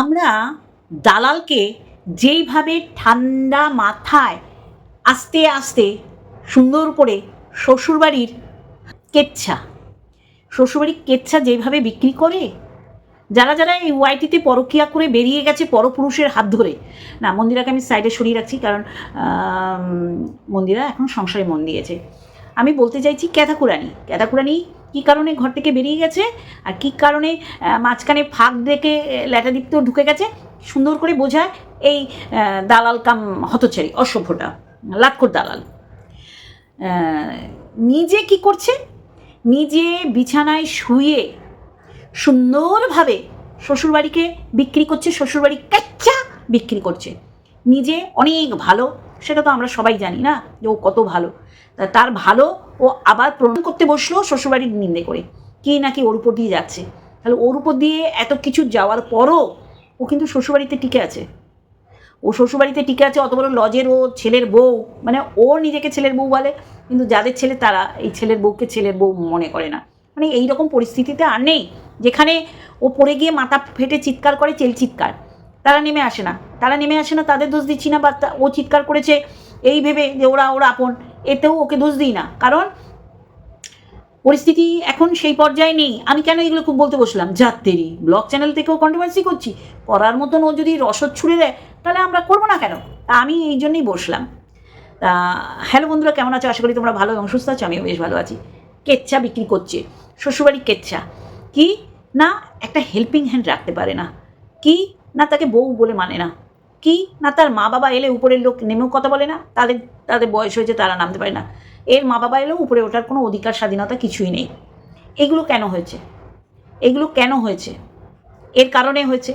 আমরা দালালকে যেইভাবে ঠান্ডা মাথায় আস্তে আস্তে সুন্দর করে শ্বশুরবাড়ির কেচ্ছা শ্বশুরবাড়ির কেচ্ছা যেভাবে বিক্রি করে, যারা যারা এই ওয়াইটিতে পরকিয়া করে বেরিয়ে গেছে পরপুরুষের হাত ধরে। না, মন্দিরাকে আমি সাইডে সরিয়ে রাখছি কারণ মন্দিরা এখন সংসারে মন দিয়েছে। আমি বলতে চাইছি ক্যাথাকুরানি। ক্যাথাকুরানি কী কারণে ঘর থেকে বেরিয়ে গেছে? আর কী কারণে মাঝখানে ফাঁক দেখে ল্যাটাদীপ্ত ঢুকে গেছে? সুন্দর করে বোঝায় এই দালাল কাম হতচারী অসভ্যটা, লাটকর দালাল। নিজে কি করছে? নিজে বিছানায় শুয়ে সুন্দরভাবে শ্বশুরবাড়িকে বিক্রি করছে, শ্বশুরবাড়ি কাচ্চা বিক্রি করছে। নিজে অনেক ভালো সেটা তো আমরা সবাই জানি না যে ও কত ভালো। তার ভালো ও আবার প্রণাম করতে বসল শ্বশুরবাড়ির নিন্দে করে। কি নাকি ওর উপর দিয়ে যাচ্ছে? তাহলে ওর উপর দিয়ে এত কিছু যাওয়ার পরও ও কিন্তু শ্বশুরবাড়িতে টিকে আছে। ও শ্বশুরবাড়িতে টিকে আছে অত বড় লজের ও ছেলের বউ মানে ও নিজেকে ছেলের বউ বলে, কিন্তু যাদের ছেলে তারা এই ছেলের বউকে ছেলের বউ মনে করে না। মানে এই রকম পরিস্থিতিতে আর নেই, যেখানে ও পড়ে গিয়ে মাথা ফেটে চিৎকার করে, চেল চিৎকার। তারা নেমে আসে না। তারা নেমে আসে না, তাদের দোষ দিচ্ছি না বা ও চিৎকার করেছে এই ভেবে যে ওরা ওরা আপন, এতেও ওকে দোষ দিই না। কারণ পরিস্থিতি এখন সেই পর্যায়ে নেই। আমি কেন এগুলো খুব বলতে বসলাম? যাত্রেরই ব্লগ চ্যানেল থেকেও কন্ট্রোভার্সি করছি। করার মতন ও যদি রসদ ছুড়ে দেয়, তাহলে আমরা করব না কেন? তা আমি এই জন্যই বসলাম। তা, হ্যালো বন্ধুরা, কেমন আছো? আশা করি তোমরা ভালো এবং সুস্থ আছো, আমিও বেশ ভালো আছি। কেচ্ছা বিক্রি করছে শ্বশুরবাড়ি কেচ্ছা। কি? না, একটা হেল্পিং হ্যান্ড রাখতে পারে না। কি? না তাকে বউ বলে মানে না। কি? না তার মা বাবা এলে উপরের লোক নেমেও কথা বলে না? তাদের তাদের বয়স হয়েছে তারা নামতে পারে না। এর মা বাবা এলেও উপরে ওঠার কোনো অধিকার, স্বাধীনতা কিছুই নেই। এগুলো কেন হয়েছে? এগুলো কেন হয়েছে? এর কারণে হয়েছে?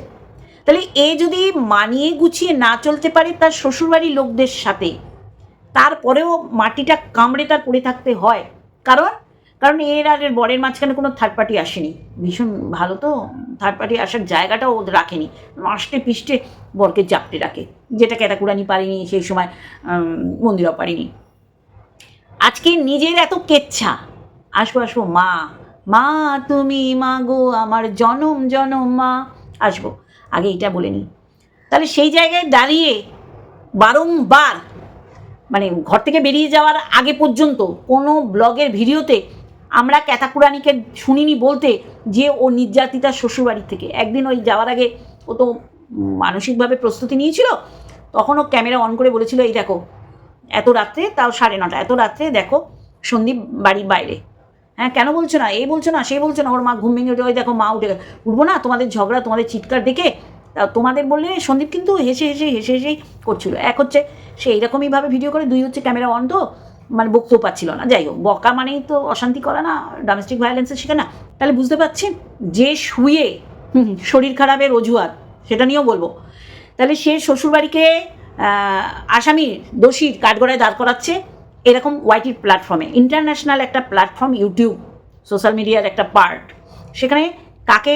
তাহলে এ যদি মানিয়ে গুছিয়ে না চলতে পারে তার শ্বশুরবাড়ির লোকদের সাথে, তারপরেও মাটিটা কামড়ে তার পড়ে থাকতে হয়। কারণ কারণ এর আর এর বরের মাঝখানে কোনো থার্ড পার্টি আসেনি। ভীষণ ভালো তো থার্ড পার্টি আসার জায়গাটাও ও রাখেনি। মাস্টে পিষ্টে বরকে জাপটে রাখে যেটা ক্যাটাকুরানি পারিনি, সেই সময় মন্দিরাও পারিনি। আজকে নিজের এত কেচ্ছা। আসব আসব, মা। মা, তুমি মা গো আমার জনম জনম, মা। আসব। আগে এটা বলে নিই। তাহলে সেই জায়গায় দাঁড়িয়ে বারংবার মানে ঘর থেকে বেরিয়ে যাওয়ার আগে পর্যন্ত কোনো ব্লগের ভিডিওতে আমরা ক্যাতাকুরানিকে শুনিনি বলতে যে ও নির্যাতিতা শ্বশুরবাড়ি থেকে। একদিন ওই যাওয়ার আগে ও তো মানসিকভাবে প্রস্তুতি নিয়েছিল, তখন ও ক্যামেরা অন করে বলেছিল, এই দেখো, এত রাত্রে, তাও সাড়ে নটা, এত রাত্রে দেখো সন্দীপ বাড়ির বাইরে। হ্যাঁ কেন বলছো না? এই বলছো না, সে বলছো না, ওর মা ঘুম ভেঙে ওই দেখো মা উঠে উঠবো না, তোমাদের ঝগড়া, তোমাদের চিৎকার দেখে, তা তোমাদের বললে সন্দীপ কিন্তু হেসে হেসে হেসে হেসেই করছিল। এক হচ্ছে সে এইরকমইভাবে ভিডিও করে, দুই হচ্ছে ক্যামেরা অন তো মানে বকতেও পাচ্ছিল না। যাই হোক, বকা মানেই তো অশান্তি করা না ডোমেস্টিক ভায়োলেন্সের শিখে না। তাহলে বুঝতে পারছেন, যে শুয়ে শরীর খারাপের অজুহাত, সেটা নিয়েও বলব। তাহলে সে শ্বশুরবাড়িকে আসামির দোষীর কাঠগড়ায় দাঁড় করাচ্ছে এরকম ওয়াইটির প্ল্যাটফর্মে ইন্টারন্যাশনাল একটা প্ল্যাটফর্ম ইউটিউব সোশ্যাল মিডিয়ার একটা পার্ট সেখানে কাকে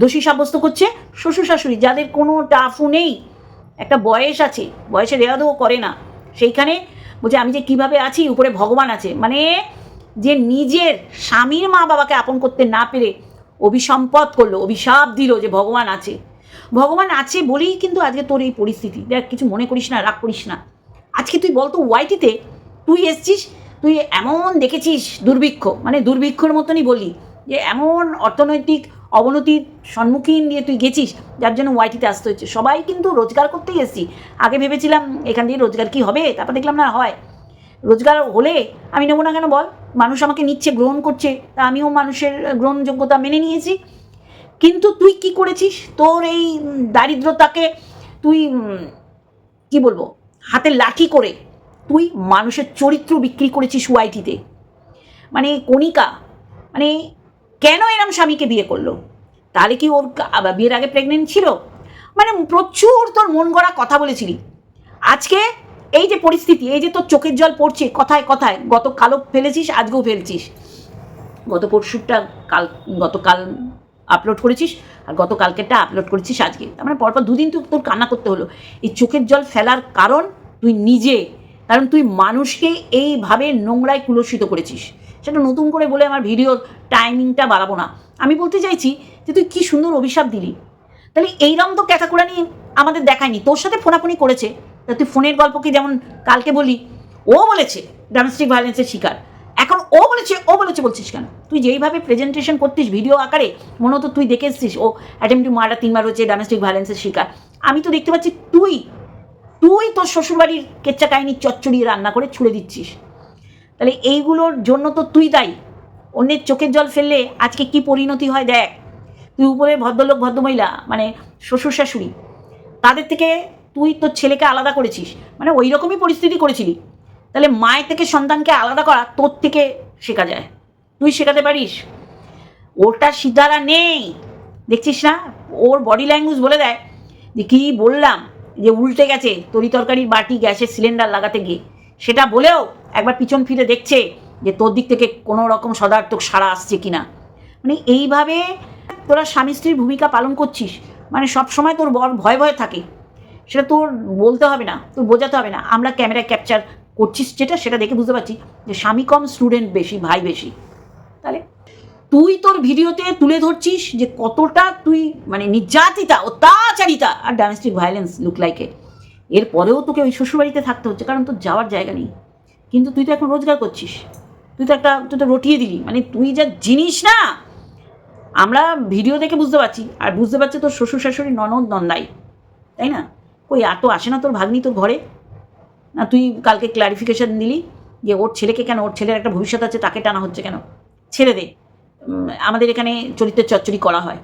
দোষী সাব্যস্ত করছে? শ্বশুর শাশুড়ি, যাদের কোনো টাফু নেই। একটা বয়স আছে বয়সে রেয়াদও করে না। সেইখানে বলছে, আমি যে কীভাবে আছি? উপরে ভগবান আছে। মানে যে নিজের স্বামীর মা বাবাকে আপন করতে না পেরে অভিসম্পদ করল, অভিশাপ দিল যে ভগবান আছে। ভগবান আছে বলেই কিন্তু আজকে তোর এই পরিস্থিতি। দেখ, কিছু মনে করিস না, রাগ করিস না। আজকে তুই বলতো ওয়াইটিতে তুই এসছিস, তুই এমন দেখেছিস দুর্ভিক্ষ মানে দুর্ভিক্ষর মতনই বলি যে এমন অর্থনৈতিক অবনতির সম্মুখীন দিয়ে তুই গেছিস, যার জন্য ওয়াইটিতে আসতে হচ্ছে। সবাই কিন্তু রোজগার করতেই এসছি। আগে ভেবেছিলাম এখান দিয়ে রোজগার কি হবে, তারপর দেখলাম না হয়। রোজগার হলে আমি নেব না কেন বল? মানুষ আমাকে নিচ্ছে, গ্রহণ করছে, তা আমিও মানুষের গ্রহণযোগ্যতা মেনে নিয়েছি। কিন্তু তুই কি করেছিস? তোর এই দারিদ্রতাকে তুই, কি বলব, হাতে লাঠি করে তুই মানুষের চরিত্র বিক্রি করেছিস ওয়াইটিতে। মানে কণিকা মানে কেন এরম স্বামীকে বিয়ে করল? তাহলে কি ওর বিয়ের আগে প্রেগনেন্ট ছিল? মানে প্রচুর তোর মন গড়া কথা বলেছিলি। আজকে এই যে পরিস্থিতি, এই যে তোর চোখের জল পড়ছে, কথায় কথায়, গত কালও ফেলেছিস, আজকেও ফেলছিস। গত পরশুরটা কাল, গতকাল আপলোড করেছিস, আর গতকালকেরটা আপলোড করেছিস আজকে। তার মানে পরপর দুদিন তো তোর কান্না করতে হলো। এই চোখের জল ফেলার কারণ তুই নিজে, কারণ তুই মানুষকে এইভাবে নোংরায় কুলসিত করেছিস। সেটা নতুন করে বলে আমার ভিডিওর টাইমিংটা বাড়াবো না। আমি বলতে চাইছি যে তুই কি সুন্দর অভিশাপ দিলি? তাহলে এইরকম তো ক্যাথাকুরানি আমাদের দেখায়নি, তোর সাথে ফোনাফোনি করেছে। তা তুই ফোনের গল্প কি যেমন কালকে বলি ও বলেছে ডোমেস্টিক ভায়োলেন্সের শিকার। এখন ও বলেছে ও বলেছে বলছিস কেন? তুই যেইভাবে প্রেজেন্টেশন করতিস ভিডিও আকারে, মনে হতো তুই দেখে এসছিস, ও অ্যাটেম্প টু মার্ডার তিনবার হচ্ছে ডোমেস্টিক ভায়োলেন্সের শিকার। আমি তো দেখতে পাচ্ছি তুই তুই তোর শ্বশুরবাড়ির কেচ্চা কাহিনী চচ্চড়িয়ে রান্না করে ছুড়ে দিচ্ছিস। তাহলে এইগুলোর জন্য তো তুই দায়ী। অন্যের চোখের জল ফেললে আজকে কি পরিণতি হয় দেখ। তুই উপরে ভদ্রলোক, ভদ্রমহিলা মানে শ্বশুর শাশুড়ি, তাদের থেকে তুই তোর ছেলেকে আলাদা করেছিস মানে ওই রকমই পরিস্থিতি করেছিলি। তাহলে মায়ের থেকে সন্তানকে আলাদা করা তোর থেকে শেখা যায়। তুই শেখাতে পারিস। ওটা সিদ্ধারা নেই। দেখছিস না? ওর বডি ল্যাঙ্গুয়েজ বলে দেয় যে, কী বললাম? যে উল্টে গেছে তরি তরকারির বাটি, গ্যাসের সিলিন্ডার লাগাতে গিয়ে। সেটা বলেও একবার পিছন ফিরে দেখছে যে তোর দিক থেকে কোনো রকম সদার্থক সাড়া আসছে কি না মানে এইভাবে তোরা স্বামী স্ত্রীর ভূমিকা পালন করছিস মানে সব সময় তোর বর ভয় ভয় থাকে। সেটা তোর বলতে হবে না, তোর বোঝাতে হবে না। আমরা ক্যামেরা ক্যাপচার করছিস যেটা, সেটা দেখে বুঝতে পারছি যে স্বামী কম, স্টুডেন্ট বেশি, ভাই বেশি। তাহলে তুই তোর ভিডিওতে তুলে ধরছিস যে কতটা তুই মানে নির্যাতিতা, অত্যাচারিতা, আর ডোমেস্টিক ভায়োলেন্স লুক লাইক লাইকে এরপরেও তোকে ওই শ্বশুরবাড়িতে থাকতে হচ্ছে, কারণ তোর যাওয়ার জায়গা নেই। কিন্তু তুই তো এখন রোজগার করছিস। তুই তো একটা, তুই তো রটিয়ে দিলি। মানে তুই যা জিনিস না, আমরা ভিডিও দেখে বুঝতে পারছি। আর বুঝতে পারছি তোর শ্বশুর শাশুড়ি ননদ নন্দাই। তাই না? কই আর তো আসে না তোর ভাগ্নি তোর ঘরে? না তুই কালকে ক্লারিফিকেশান দিলি যে ওর ছেলেকে কেন, ওর ছেলের একটা ভবিষ্যৎ আছে, তাকে টানা হচ্ছে কেন? ছেড়ে দে। আমাদের এখানে চরিত্রের চচ্চড়ি করা হয়।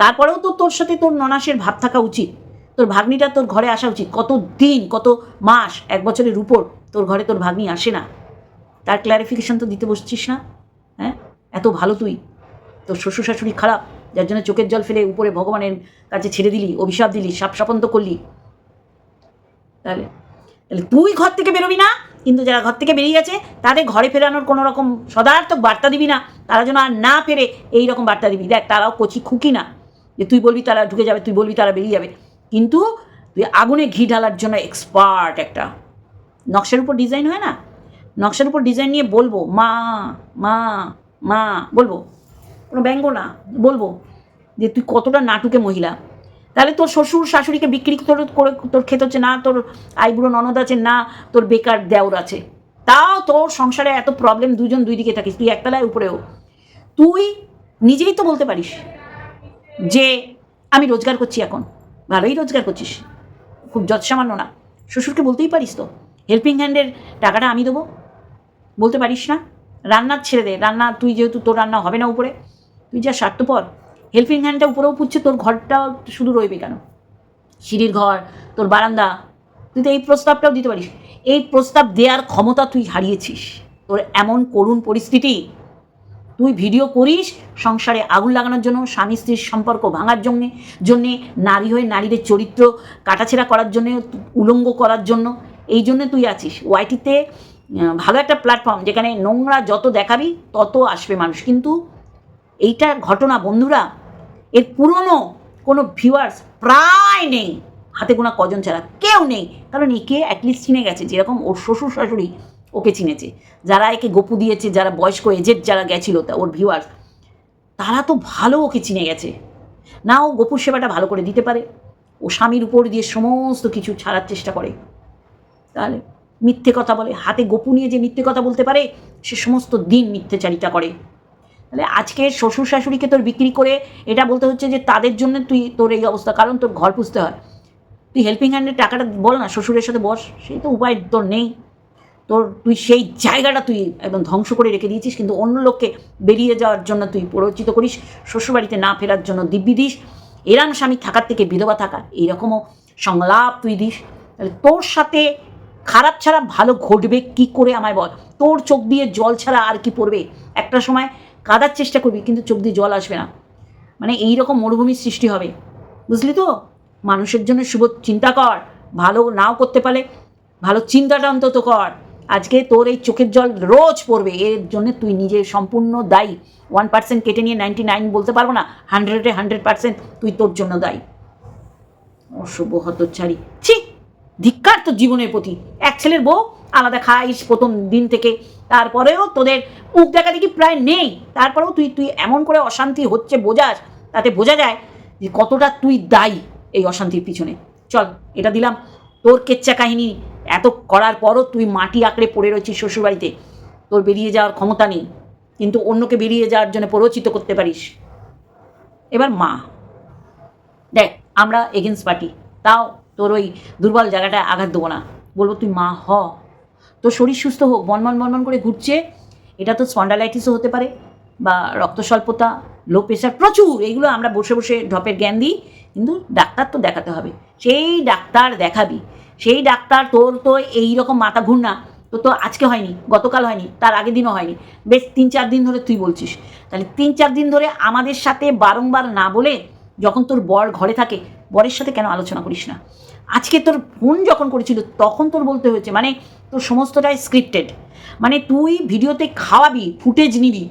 তারপরেও তো তোর সাথে তোর ননাসের ভাব থাকা উচিত। তোর ভাগ্নিটা তোর ঘরে আসা উচিত। কত দিন, কত মাস, এক বছরের উপর তোর ঘরে তোর ভাগ্নি আসে না। তার ক্লারিফিকেশন তো দিতে বসছিস না? হ্যাঁ? এত ভালো তুই। তোর শ্বশুর শাশুড়ি খারাপ, যার জন্য চোখের জল ফেলে উপরে ভগবানের কাছে ছেড়ে দিলি, অভিশাপ দিলি, সাপ সাপন্ত করলি। তাহলে তাহলে তুই ঘর থেকে বেরোবি না? কিন্তু যারা ঘর থেকে বেরিয়ে গেছে, তাদের ঘরে ফেরানোর কোনো রকম সদার্থক বার্তা দিবি না। তারা যেন আর না ফেরে এই রকম বার্তা দিবি। দেখ, তারাও কচি খুকি না। যে তুই বলবি তারা ঢুকে যাবে, তুই বলবি তারা বেরিয়ে যাবে। কিন্তু তুই আগুনে ঘি ঢালার জন্য এক্সপার্ট একটা। নকশার উপর ডিজাইন হয় না? নকশার উপর ডিজাইন নিয়ে বলব, মা মা মা, বলব, কোনো ব্যঙ্গ না, বলব যে তুই কতটা নাটুকে মহিলা। তাহলে তোর শ্বশুর শাশুড়িকে বিক্রি তোর করে তোর খেতে হচ্ছে না, তোর আইবুড়ো ননদ আছে না, তোর বেকার দেওর আছে। তাও তোর সংসারে এত প্রবলেম দুজন দুই দিকে থাকিস, তুই একতলায় উপরেও তুই নিজেই তো বলতে পারিস যে আমি রোজগার করছি এখন। ভালোই রোজগার করছিস। খুব যৎসামান্য না। শ্বশুরকে বলতেই পারিস তো হেল্পিং হ্যান্ডের টাকাটা আমি দেবো। বলতে পারিস না। রান্নার ছেড়ে দে। রান্না, তুই যেহেতু তোর রান্না হবে না উপরে, তুই যা স্বার্থপর হেল্পিং হ্যান্ডটা উপরেও পুচ্ছে তোর ঘরটা শুধু রইবে কেন? সিঁড়ির ঘর, তোর বারান্দা, তুই তো এই প্রস্তাবটাও দিতে পারিস। এই প্রস্তাব দেওয়ার ক্ষমতা তুই হারিয়েছিস। তোর এমন করুণ পরিস্থিতি তুই ভিডিও করিস, সংসারে আগুন লাগানোর জন্য স্বামী স্ত্রীর সম্পর্ক ভাঙার জন্যে জন্যে, নারী হয়ে নারীদের চরিত্র কাটাছেড়া করার জন্যে, উলঙ্গ করার জন্য, এই জন্য তুই আছিস। ওয়াইটিতে ভালো একটা প্ল্যাটফর্ম যেখানে নোংরা যত দেখাবি, তত আসবে মানুষ। কিন্তু এইটা ঘটনা, বন্ধুরা, এর পুরনো কোনো ভিউয়ার্স প্রায় নেই। হাতে গোনা কজন ছাড়া কেউ নেই। কারণ একে অ্যাটলিস্ট চিনে গেছে যেরকম ওর শ্বশুর শাশুড়ি ওকে চিনেছে। যারা একে গপু দিয়েছে, যারা বয়স্ক এজেড যারা গেছিল, তা ওর ভিউয়ার্স তারা তো ভালো ওকে চিনে গেছে। না, ও গপুর সেবাটা ভালো করে দিতে পারে। ও স্বামীর উপর দিয়ে সমস্ত কিছু ছাড়ার চেষ্টা করে। তাহলে মিথ্যে কথা বলে, হাতে গপু নিয়ে যে মিথ্যে কথা বলতে পারে, সে সমস্ত দিন মিথ্যেচারিতা করে। তাহলে আজকে শ্বশুর শাশুড়িকে তোর বিক্রি করে এটা বলতে হচ্ছে যে তাদের জন্য তুই তোর এই অবস্থা, কারণ তোর ঘর পুষতে হয়। তুই হেল্পিং হ্যান্ডের টাকাটা বল না, শ্বশুরের সাথে বস সেই তো উপায় তোর নেই। তোর, তুই সেই জায়গাটা তুই একদম ধ্বংস করে রেখে দিয়েছিস, কিন্তু অন্য লোককে বেরিয়ে যাওয়ার জন্য তুই প্ররোচিত করিস, শ্বশুরবাড়িতে না ফেরার জন্য দিব্যি দিস, এরাম স্বামী থাকার থেকে বিধবা থাকা এইরকমও সংলাপ তুই দিস। তাহলে তোর সাথে খারাপ ছাড়া ভালো ঘটবে কি করে আমায় বল? তোর চোখ দিয়ে জল ছাড়া আর কি পড়বে? একটা সময় কাদার চেষ্টা করবি, কিন্তু চোখ দিয়ে জল আসবে না। মানে এই রকম মরুভূমির সৃষ্টি হবে। বুঝলি তো? মানুষের জন্য শুভ চিন্তা কর, ভালো নাও করতে পারলে ভালো চিন্তাটা অন্তত কর। আজকে তোর এই চোখের জল রোজ পড়বে। এর জন্য তুই নিজে সম্পূর্ণ দায়ী। ওয়ান পার্সেন্ট কেটে নিয়ে নাইনটি নাইন বলতে পারব না। হান্ড্রেডে হান্ড্রেড পার্সেন্ট তুই তোর জন্য দায়ী। অশুভ হতচারী ছি! ধিক্কার তোর জীবনের প্রতি। এক ছেলের বউ, আলাদা খাইস প্রথম দিন থেকে। তারপরেও তোদের মুখ দেখা দেখি প্রায় নেই। তারপরেও তুই তুই এমন করে অশান্তি হচ্ছে বোঝাস, তাতে বোঝা যায় যে কতটা তুই দায়ী এই অশান্তির পিছনে। চল, এটা দিলাম তোর কেচ্চা কাহিনী। এত করার পরও তুই মাটি আঁকড়ে পড়ে রয়েছিস শ্বশুরবাড়িতে। তোর বেরিয়ে যাওয়ার ক্ষমতা নেই, কিন্তু অন্যকে বেরিয়ে যাওয়ার জন্য প্ররোচিত করতে পারিস। এবার মা, দেখ, আমরা এগেন্স্ট পার্টি তাও তোর ওই দুর্বল জায়গাটায় আঘাত দেবো না। বলব তুই মা হ। তোর শরীর সুস্থ হোক, বনমন বনমন করে ঘুরছে, এটা তো স্পন্ডালাইটিসও হতে পারে বা রক্ত স্বল্পতা লো প্রেশার প্রচুর, এইগুলো আমরা বসে বসে ঢপের জ্ঞান দিই, কিন্তু ডাক্তার তো দেখাতে হবে। সেই ডাক্তার দেখাবি সেই ডাক্তার, তোর তো এই রকম মাথা ঘুরনা তো তো আজকে হয়নি, গতকাল হয়নি, তার আগের দিনও হয়নি। বেশ তিন চার দিন ধরে তুই বলছিস। তাহলে তিন চার দিন ধরে আমাদের সাথে বারংবার না বলে যখন তোর বর ঘরে থাকে, বরের সাথে কেন আলোচনা করিস না? আজকে তোর ফোন যখন করেছিল, তখন তোর বলতে হয়েছে মানে তোর সমস্তটাই স্ক্রিপ্টেড মানে তুই ভিডিওতে খাওয়াবি, ফুটেজ নিবি।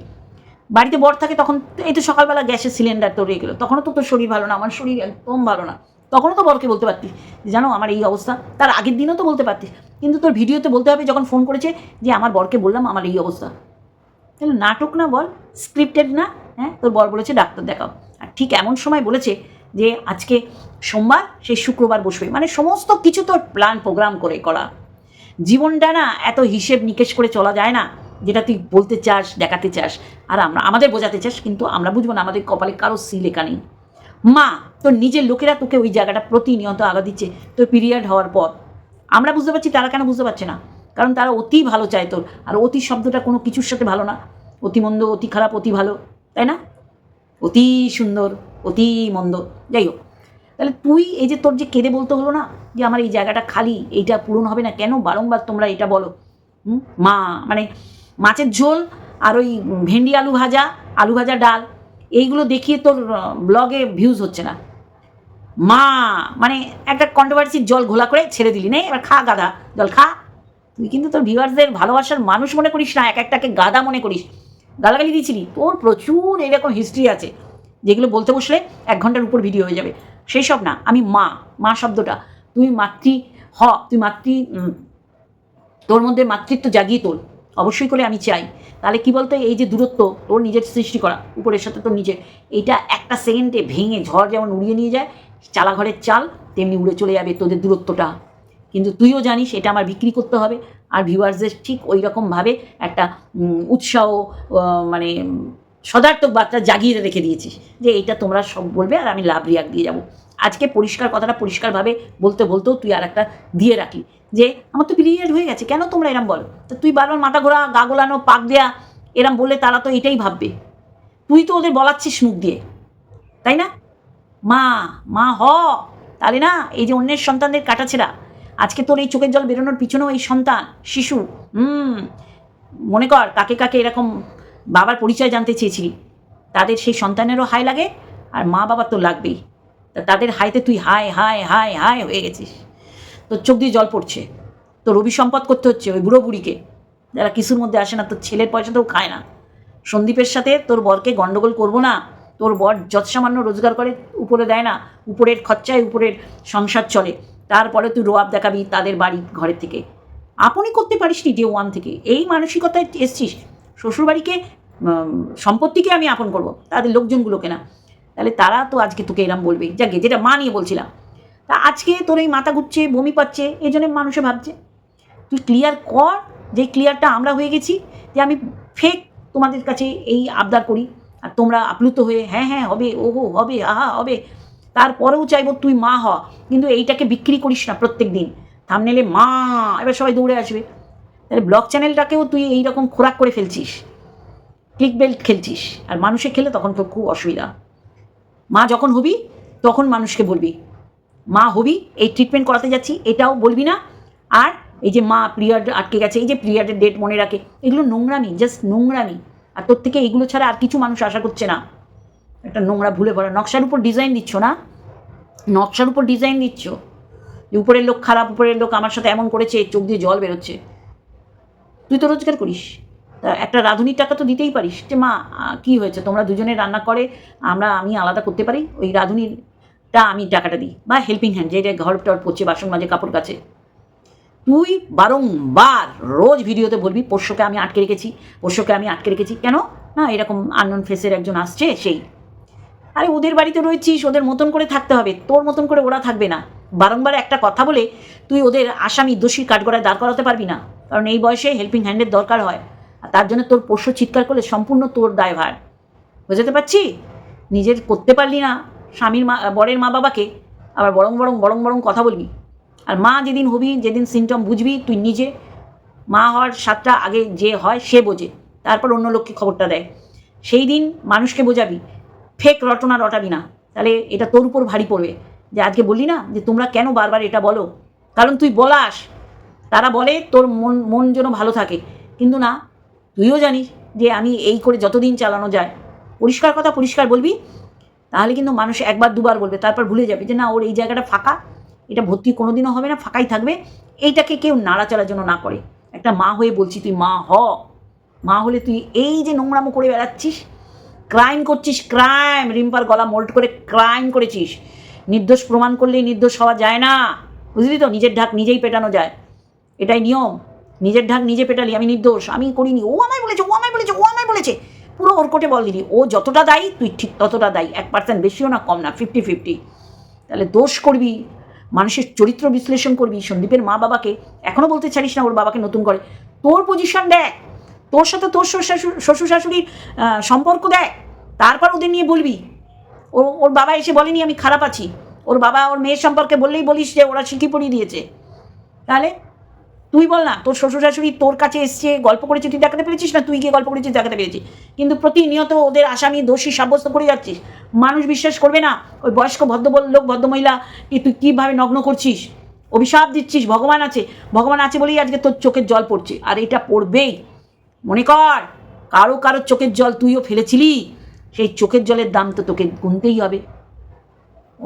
বাড়িতে বর থাকে তখন, এই তো সকালবেলা গ্যাসের সিলিন্ডার তোর গেলো। তখনও তো তোর শরীর ভালো না, আমার শরীর একদম ভালো না। তখনও তো বরকে বলতে পারতিস জানো আমার এই অবস্থা, তার আগের দিনও তো বলতে পারতিস। কিন্তু তোর ভিডিওতে বলতে হবে যখন ফোন করেছে যে আমার বরকে বললাম আমার এই অবস্থা। তাহলে নাটক না বল স্ক্রিপ্টেড না হ্যাঁ? তোর বর বলেছে, ডাক্তার দেখাও। আর ঠিক এমন সময় বলেছে যে আজকে সোমবার সেই শুক্রবার বসবে। মানে সমস্ত কিছু তোর প্ল্যান প্রোগ্রাম করে করা। জীবনটা না এত হিসেব নিকেশ করে চলা যায় না, যেটা তুই বলতে চাস, দেখাতে চাস। আর আমরা, আমাদের বোঝাতে চাস, কিন্তু আমরা বুঝব না, আমাদের কপালে কারও সি লেখা নেই। মা, তোর নিজের লোকেরা তোকে ওই জায়গাটা প্রতিনিয়ত আগা দিচ্ছে, তোর পিরিয়ড হওয়ার পর। আমরা বুঝতে পারছি তারা কেন বুঝতে পারছে না। কারণ তারা অতি ভালো চায় তোর, আর অতি শব্দটা কোনো কিছুর সাথে ভালো না। অতি মন্দ, অতি খারাপ, অতি ভালো, তাই না? অতি সুন্দর, অতি মন্দ, যাই হোক। তাহলে তুই এই যে তোর যে কেঁদে বলতে হলো না, যে আমার এই জায়গাটা খালি, এইটা পূরণ হবে না কেন? বারংবার তোমরা এটা বলো? মা মানে মাছের ঝোল আর ওই ভেন্ডি আলু ভাজা আলু ভাজা ডাল এইগুলো দেখিয়ে তোর ব্লগে ভিউজ হচ্ছে না। মা মানে একটা কন্ট্রোভার্সির জল ঘোলা করে ছেড়ে দিলি, নে, এবার খা গাধা জল খা। তুই কিন্তু তোর ভিউয়ার্সদের ভালোবাসার মানুষ মনে করিস না, এক একটাকে গাদা মনে করিস। গালাগালি দিয়েছিলি তোর প্রচুর এরকম হিস্ট্রি আছে, যেগুলো বলতে বসলে এক ঘণ্টার উপর ভিডিও হয়ে যাবে। সেই সব না, আমি মা মা শব্দটা। তুই মাতৃ, হ, তুই মাতৃ তোর মধ্যে মাতৃত্ব জাগিয়ে তোল। অবশ্যই করে আমি চাই। তাহলে কি বলতো, এই যে দূরত্ব, তোর নিজের সৃষ্টি করা, উপরের সাথে তোর নিজের, এইটা একটা সেকেন্ডে ভেঙে ঝড় যেমন উড়িয়ে নিয়ে যায়, চালাঘরের চাল, তেমনি উড়ে চলে যাবে তোদের দূরত্বটা। কিন্তু তুইও জানিস, এটা আমার বিক্রি করতে হবে। আর ভিউয়ার্সদের ঠিক ওই রকমভাবে একটা উৎসাহ মানে সদার্থক বার্তা জাগিয়ে রেখে দিয়েছিস যে, এইটা তোমরা সব বলবে আর আমি লাভ রিয়াক দিয়ে যাব। আজকে পরিষ্কার কথাটা পরিষ্কারভাবে বলতে, বলতেও তুই আর একটা দিয়ে রাখি যে আমার তো পিরিয়ড হয়ে গেছে, কেন তোমরা এরম বলো? তো তুই বারবার মাথা ঘোরা, গা গোলানো, পাক দেয়া, এরম বললে তারা তো এটাই ভাববে। তুই তো ওদের বলাচ্ছিস মুখ দিয়ে, তাই না? মা মা হ, তাহলে না, এই যে অন্যের সন্তানদের কাটাছেড়া আজকে তোর এই চোখের জল বেরোনোর পিছনেও এই সন্তান, শিশু, হুম, মনে কর কাকে কাকে এরকম বাবার পরিচয় জানতে চেয়েছিলি, তাদের সেই সন্তানেরও হাই লাগে, আর মা বাবার তো লাগবেই। তা তাদের হাইতে তুই হাই হাই হাই হাই হয়ে গেছিস। তোর চোখ দিয়ে জল পড়ছে। তোর সম্পদ করতে হচ্ছে ওই বুড়ো বুড়িকে। যারা কিছুর মধ্যে আসে না, তোর ছেলের পয়সা তো খায় না। সন্দীপের সাথে তোর বরকে গন্ডগোল করব না। তোর বর যত সামান্য রোজগার করে, উপরে দেয় না। উপরের খরচায় উপরের সংসার চলে। তারপরে তুই রোয়াব দেখাবি তাদের বাড়ি ঘরের থেকে। আপনি করতে পারিস নি ডে ওয়ান থেকে। এই মানসিকতায় এসছিস। শ্বশুরবাড়িকে সম্পত্তিকে আমি আপন করব। তাদের লোকজনগুলোকে না। তাহলে তারা তো আজকে তোকে এরম বলবে। যাকে যেটা মা নিয়ে বলছিলাম। তা আজকে তোর এই মাথা ঘুরছে, বমি পাচ্ছে, এই জন্য মানুষে ভাবছে। তুই ক্লিয়ার কর যে ক্লিয়ারটা আমরা হয়ে গেছি, যে আমি ফেক তোমাদের কাছে এই আবদার করি। আর তোমরা আপ্লুত হয়ে হ্যাঁ হ্যাঁ হবে, ওহো, হবে, আহা, হবে। তারপরেও চাইব তুই মা হ, কিন্তু এইটাকে বিক্রি করিস না প্রত্যেক দিন। থামনেলে মা, এবার সবাই দৌড়ে আসবে। তাহলে ব্লগ চ্যানেলটাকেও তুই এইরকম খোরাক করে ফেলছিস। Click belt খেলছিস। আর মানুষে খেলে তখন তোর খুব অসুবিধা। মা যখন হবি, তখন মানুষকে বলবি। মা হবি, এই ট্রিটমেন্ট করাতে যাচ্ছি, এটাও বলবি না। আর এই যে মা পিরিয়ড আটকে গেছে, এই যে পিরিয়ডের ডেট মনে রাখে, এগুলো নোংরামি জাস্ট নোংরামি। আর তোর থেকে এগুলো ছাড়া আর কিছু মানুষ আশা করছে না। একটা নোংরা ভুলে পড়া। নকশার উপর ডিজাইন দিচ্ছ না? নকশার উপর ডিজাইন দিচ্ছ? যে উপরের লোক খারাপ, উপরের লোক আমার সাথে এমন করেছে, চোখ দিয়ে জল বেরোচ্ছে। তুই তো রোজগার করিস। তা একটা রাঁধুনির টাকা তো দিতেই পারিস। যে মা কি হয়েছে? তোমরা দুজনে রান্না করে, আমরা, আমি আলাদা করতে পারি? ওই রাঁধুনিরটা আমি টাকাটা দিই। বা হেল্পিং হ্যান্ড যে ঘর টর পচে বাসন মাজে, কাপড় কাছে। তুই বারংবার রোজ ভিডিওতে বলবি, পোষ্যকে আমি আটকে রেখেছি, পোষ্যকে আমি আটকে রেখেছি। কেন? না, এরকম আননোন ফেসের একজন আসছে, সেই। আরে, ওদের বাড়িতে রয়েছিস, ওদের মতন করে থাকতে হবে। তোর মতন করে ওরা থাকবে না। বারংবার একটা কথা বলে, তুই ওদের আসামি দোষী কাঠগড়ায় দাঁড় করাতে পারবি না। কারণ এই বয়সে হেল্পিং হ্যান্ডের দরকার হয়। আর তার জন্য তোর পোষ্য চিৎকার করলে সম্পূর্ণ তোর দায়ভার। বোঝাতে পারছি? নিজের করতে পারলি না, স্বামীর মা, বরের মা বাবাকে, আবার বরং বরং বরং বরং কথা বলবি। আর মা যেদিন হবি, যেদিন সিমটম বুঝবি, তুই নিজে মা হওয়ার সাতটা আগে যে হয় সে বোঝে। তারপর অন্য লোককে খবরটা দেয়। সেই দিন মানুষকে বোঝাবি ফেক রটনা রটাবি না। তাহলে এটা তোর উপর ভারী পড়বে। যে আজকে বললি না যে তোমরা কেন বারবার এটা বলো? কারণ তুই বলাস। তারা বলে তোর মন মন যেন ভালো থাকে। কিন্তু না তুইও জানিস যে আমি এই করে যতদিন চালানো যায়, পরিষ্কার কথা পরিষ্কার বলবি, তাহলে কিন্তু মানুষ একবার দুবার বলবে, তারপর ভুলে যাবে যে না, ওর এই জায়গাটা ফাঁকা, এটা ভর্তি কোনোদিনও হবে না, ফাঁকাই থাকবে। এইটাকে কেউ নাড়াচাড়ার জন্য না করে। একটা মা হয়ে বলছি তুই মা হ। মা হলে তুই এই যে নোংরামো করে বেড়াচ্ছিস ক্রাইম করছিস ক্রাইম রিম্পার গলা মোল্ড করে ক্রাইম করেছিস। নির্দোষ প্রমাণ করলেই নির্দোষ হওয়া যায় না। বুঝলি তো? নিজের ঢাক নিজেই পেটানো যায়। এটাই নিয়ম। নিজের ঢাক নিজে পেটালি, আমি নির্দোষ, আমি করিনি। ও আমায় বলেছে, ও আমায় বলেছে, ও আমায় বলেছে। পুরো ওর কোটে বল দিলি। ও যতটা দায়ী, তুই ঠিক ততটা দায়ী। এক পার্সেন্ট বেশিও না, কম না ফিফটি ফিফটি তাহলে দোষ করবি, মানুষের চরিত্র বিশ্লেষণ করবি। সন্দীপের মা বাবাকে এখনও বলতে ছাড়িস না, ওর বাবাকে নতুন করে। তোর পজিশন দেখ। তোর সাথে তোর শ্বশুর শ্বশুর শাশুড়ির সম্পর্ক দেখ। তারপর ওদের নিয়ে বলবি। ওর ওর বাবা এসে বলেনি, আমি খারাপ আছি। ওর বাবা, ওর মেয়ের সম্পর্কে বললেই বলিস যে, ওরা শিখি পড়িয়ে দিয়েছে। তাহলে তুই বল না, তোর শ্বশুর শাশুড়ি তোর কাছে এসছে, গল্প করেছে, তুই দেখাতে পেরেছিস না? তুই গিয়ে গল্প করেছিস দেখাতে পেরেছিস। কিন্তু প্রতিনিয়ত ওদের আসামি, দোষী, সাব্যস্ত করে যাচ্ছিস। মানুষ বিশ্বাস করবে না, ওই বয়স্ক ভদ্র লোক ভদ্রমহিলা কি তুই কীভাবে নগ্ন করছিস? অভিশাপ দিচ্ছিস, ভগবান আছে। ভগবান আছে বলেই আজকে তোর চোখের জল পড়ছে। আর এটা পড়বেই। মনে কর, কারও কারও চোখের জল তুইও ফেলেছিলি। সেই চোখের জলের দাম তো তোকে গুনতেই হবে।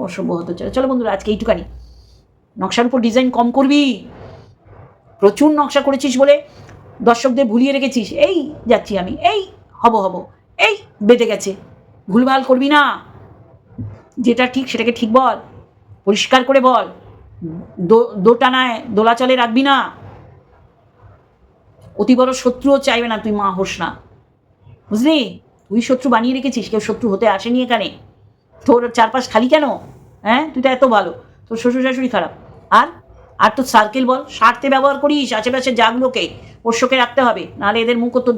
অসভ্য হতে চলে চলো বন্ধুরা, আজকে এইটুকানি নকশার উপর ডিজাইন কম করবি। প্রচুর নকশা করেছিস বলে দর্শকদের ভুলিয়ে রেখেছিস। এই যাচ্ছি আমি, এই হব হব, এই বেঁধে গেছে। ভুলভাল করবি না। যেটা ঠিক সেটাকে ঠিক বল, পরিষ্কার করে বল। দোটানায় দোলাচলে রাখবি না। অতি বড় শত্রুও চাইবে না, তুই মা হোস না। বুঝলি? তুই শত্রু বানিয়ে রেখেছিস, কেউ শত্রু হতে আসেনি এখানে। তোর চারপাশ খালি কেন? হ্যাঁ? তুই তো এত ভালো। তোর শ্বশুর শাশুড়ি খারাপ। আর আর তোর সার্কেল বল স্বার্থে ব্যবহার করিস আশেপাশে জাগলোকে পোষ্যকে রাখতে হবে নাহলে এদের মুখও তোর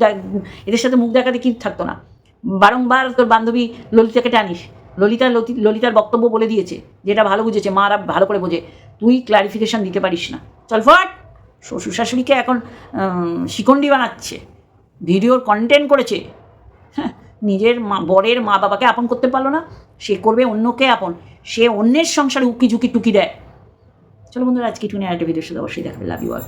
এদের সাথে মুখ দেখাতে কি থাকতো না। বারংবার তোর বান্ধবী ললিতাকে টানিস ললিতা লতি- ললিতার বক্তব্য বলে দিয়েছে যেটা ভালো বুঝেছে মারা ভালো করে বোঝে তুই ক্লারিফিকেশন দিতে পারিস না। চল ফট! শ্বশুর শাশুড়িকে এখন শিকন্ডি বানাচ্ছে ভিডিওর কন্টেন্ট করেছে। হ্যাঁ, নিজের মা বরের মা বাবাকে আপন করতে পারল না সে করবে অন্যকে আপন সে অন্যের সংসারে উকি ঝুঁকি টুকি দেয়। চলো বন্ধুরা আজকে টুনে আরেকটা ভিডিওর সাথে অবশ্যই দেখাবে লাভ ইউ অল